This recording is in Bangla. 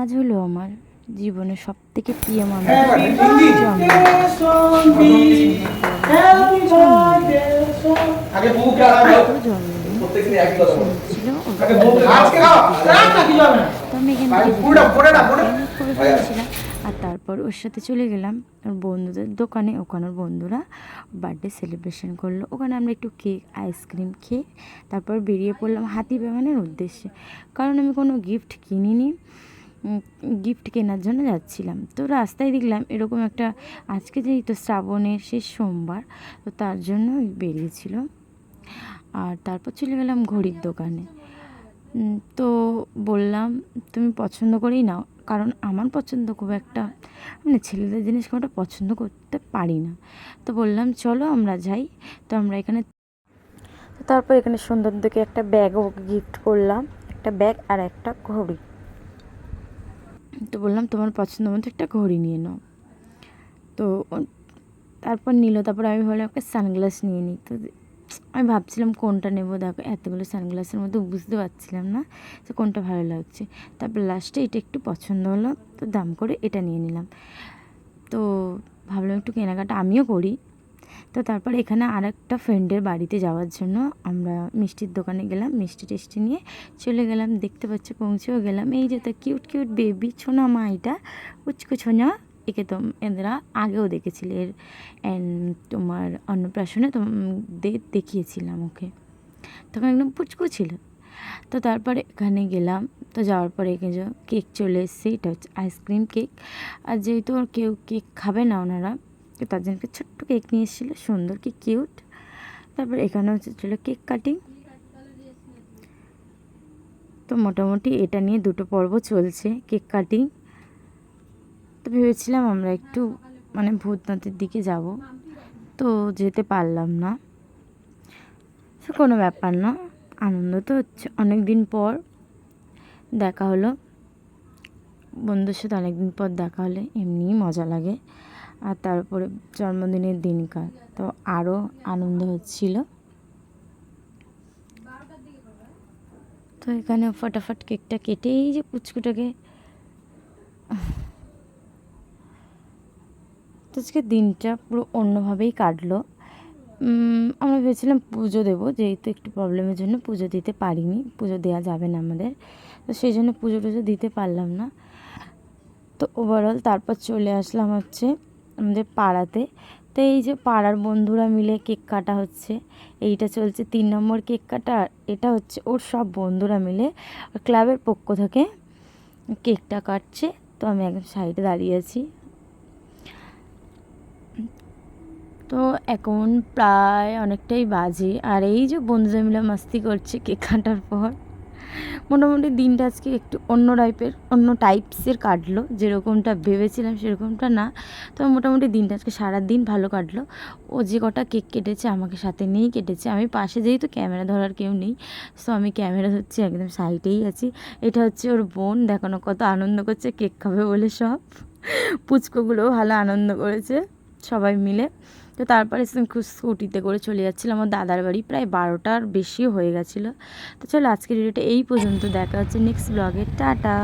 আজ হলো আমার জীবনের সব থেকে প্রিয় মানুষ। আর তারপর ওর সাথে চলে গেলাম ওর বন্ধুদের দোকানে ওখানে বন্ধুরা বার্থডে সেলিব্রেশন করল। ওখানে আমরা একটু কেক আইসক্রিম খেয়ে তারপর বেরিয়ে পড়লাম হাতি বাগানের উদ্দেশ্যে। কারণ আমি কোনো গিফট কিনিনি। গিফট কেনার জন্য যাচ্ছিলাম। তো রাস্তায় দেখলাম এরকম একটা, আজকে যেই তো শ্রাবণের শেষ সোমবার, তো তার জন্য বেরিয়েছিল। আর তারপর চলে গেলাম ঘড়ির দোকানে। তো বললাম, তুমি পছন্দ করেই নাও। কারণ আমার পছন্দ খুব একটা মানে ছেলেদের জিনিস খুব পছন্দ করতে পারি না। তো বললাম, চলো আমরা যাই। তো আমরা এখানে তারপর এখানে সুন্দর দেখে একটা ব্যাগও গিফট করলাম। একটা ব্যাগ আর একটা ঘড়ি। তো বললাম, তোমার পছন্দ মতো একটা ঘড়ি নিয়ে নাও। তো তারপর নিল। তারপর আমি ভাবলাম একটা সানগ্লাস নিয়ে নিই। তো আমি ভাবছিলাম, কোনটা নেব? দেখো, এতগুলো সানগ্লাসের মধ্যে বুঝতে পারছিলাম না যে কোনটা ভালো লাগছে। তারপর লাস্টে এটা একটু পছন্দ হলো, তো দাম করে এটা নিয়ে নিলাম। তো ভাবলাম, একটু কেনাকাটা আমিও করি। তো তারপর এখানে আর একটা ফ্রেন্ডের বাড়িতে যাওয়ার জন্য আমরা মিষ্টির দোকানে গেলাম, মিষ্টি টেস্টি নিয়ে চলে গেলাম, দেখতে পাচ্ছি পৌঁছেও গেলাম। এই যে তো কিউট কিউট বেবি ছোনা মা এটা, উচকু ছোনা, একে তো এরা আগেও দেখেছিলে, এর তোমার অন্নপ্রাশনে দেখিয়েছিলাম ওকে। তখন একদম পুচকু ছিল। তো তারপরে এখানে গেলাম, তো যাওয়ার পরে এখানে কেক চলে এসেছে, এটা হচ্ছে আইসক্রিম কেক আর যেহেতু কেউ কেক খাবে না ওনারা তার জন্য একটা ছোট্ট কেক নিয়ে এসেছিল, সুন্দর কি কিউট। তারপর এখানে হচ্ছে ছিল কেক কাটিং। তো মোটামুটি এটা নিয়ে দুটো পর্ব চলছে, কেক কাটিং। তো ভেবেছিলাম আমরা একটু মানে ভূতনাথের দিকে যাব। তো যেতে পারলাম না। সে কোনো ব্যাপার না, আনন্দ তো হচ্ছে। অনেক দিন পর দেখা হলো। বন্ধুর সাথে অনেক দিন পর দেখা হলে এমনিই মজা লাগে। আর তারপরে জন্মদিনের দিনকার তো আরও আনন্দ হচ্ছিল। তো এখানে ফটাফট কেকটা কেটেই যে পুচকুটাকে তো আজকে দিনটা পুরো অন্যভাবেই কাটলো। আমরা ভেবেছিলাম পুজো দেবো, যেহেতু একটু প্রবলেমের জন্য পুজো দিতে পারিনি। পুজো দেওয়া যাবে না আমাদের। তো সেই জন্য পুজো টুজো দিতে পারলাম না। তো ওভারঅল তারপর চলে আসলাম হচ্ছে আমাদের পাড়াতে। তো এই যে পাড়ার বন্ধুরা মিলে কেক কাটা হচ্ছে, এইটা চলছে তিন নম্বর কেক কাটা এটা হচ্ছে ওর সব বন্ধুরা মিলে ক্লাবের পক্ষ থেকে কেকটা কাটছে। তো আমি একদম সাইডে দাঁড়িয়ে আছি। তো এখন প্রায় অনেকটাই বাজে, আর এই যে বন্ধুরা মিলে মাস্তি করছে কেক কাটার পর। মোটামুটি দিনটা আজকে একটু অন্য টাইপের অন্য টাইপসের কাটলো। যেরকমটা ভেবেছিলাম সেরকমটা না। তো মোটামুটি দিনটা আজকে সারা দিন ভালো কাটলো। ও যে কটা কেক কেটেছে আমাকে সাথে নিয়েই কেটেছে। আমি পাশে যেহেতু ক্যামেরা ধরার কেউ নেই সো আমি ক্যামেরা ধরছি একদম সাইডেই আছি। এটা হচ্ছে ওর বোন দেখানো কত আনন্দ করছে, কেক খাবে বলে সব। পুচকোগুলোও ভালো আনন্দ করেছে। সবাই মিলে। তো তারপরে স্কুটিতে করে চলে যাচ্ছিলাম। আমার দাদার বাড়ি প্রায় বারোটার বেশি হয়ে গেছিল। তো চলো আজকের ভিডিওটা এই পর্যন্ত। দেখা হচ্ছে নেক্সট ব্লগে টাটা!